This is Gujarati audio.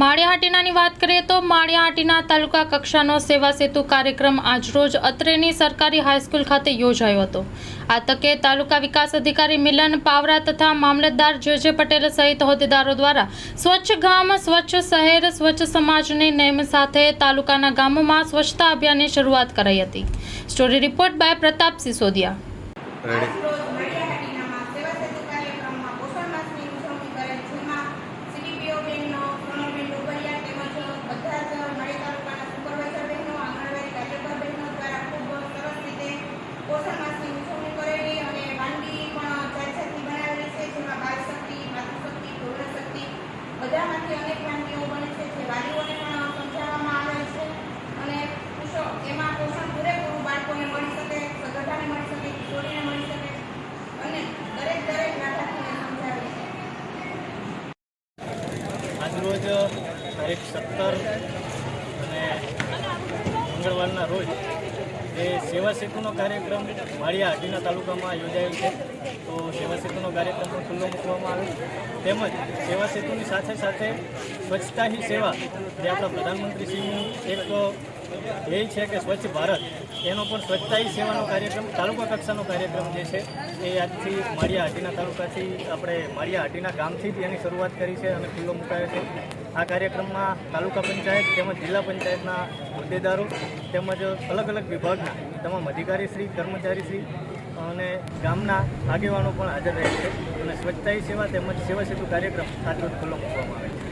માળિયાહાટીનાની વાત કરીએ તો માળિયાહાટીના તાલુકા કક્ષાનો સેવા સેતુ કાર્યક્રમ આજરોજ અત્રેની સરકારી હાઈસ્કૂલ ખાતે યોજાયો હતો. આ તકે તાલુકા વિકાસ અધિકારી મિલન પાવરા તથા મામલતદાર જે જે પટેલ સહિત હોદ્દેદારો દ્વારા સ્વચ્છ ગામ, સ્વચ્છ શહેર, સ્વચ્છ સમાજની નેમ સાથે તાલુકાના ગામોમાં સ્વચ્છતા અભિયાનની શરૂઆત કરાઈ હતી. Story report by Pratap Sisodia બધામાંથી અનેક વાનગીઓ બને છે, જે વાલીઓને પણ સમજાવવામાં આવે છે. અને એમાં પોષણ પૂરેપૂરું બાળકોને મળી શકે સગર્ભાને મળી શકે, કિશોરીને મળી શકે. અને દરેક દરેક લાભાર્થીને સમજાવે છે. આજરોજ તારીખ સત્તર અને મંગળવારના રોજ જે સેવા સેતુનો કાર્યક્રમ માળિયા હાટીના તાલુકામાં યોજાયેલ છે. તો સેવા સેતુનો કાર્યક્રમ પણ ખુલ્લો મૂકવામાં આવ્યો. તેમજ સેવા સેતુની સાથે સાથે સ્વચ્છતા હી સેવા જે આપણા પ્રધાનમંત્રીશ્રીનું એક ધ્યેય છે કે સ્વચ્છ ભારત, એનો પણ સ્વચ્છતા સેવાનો કાર્યક્રમ, તાલુકા કક્ષાનો કાર્યક્રમ જે છે, એ આજથી માળિયા હાટીના તાલુકાથી આપણે માળિયા હાટીના ગામથી જ એની શરૂઆત કરી છે અને ખુલ્લો મુકાયો છે. આ કાર્યક્રમમાં તાલુકા પંચાયત તેમજ જિલ્લા પંચાયતના હોદ્દેદારો તેમજ અલગ અલગ વિભાગના તમામ અધિકારીશ્રી, કર્મચારીશ્રી અને ગામના આગેવાનો પણ હાજર રહે છે. અને સ્વચ્છતા સેવા તેમજ સેવા સેતુ કાર્યક્રમ આજરોજ ખુલ્લો મૂકવામાં આવે છે.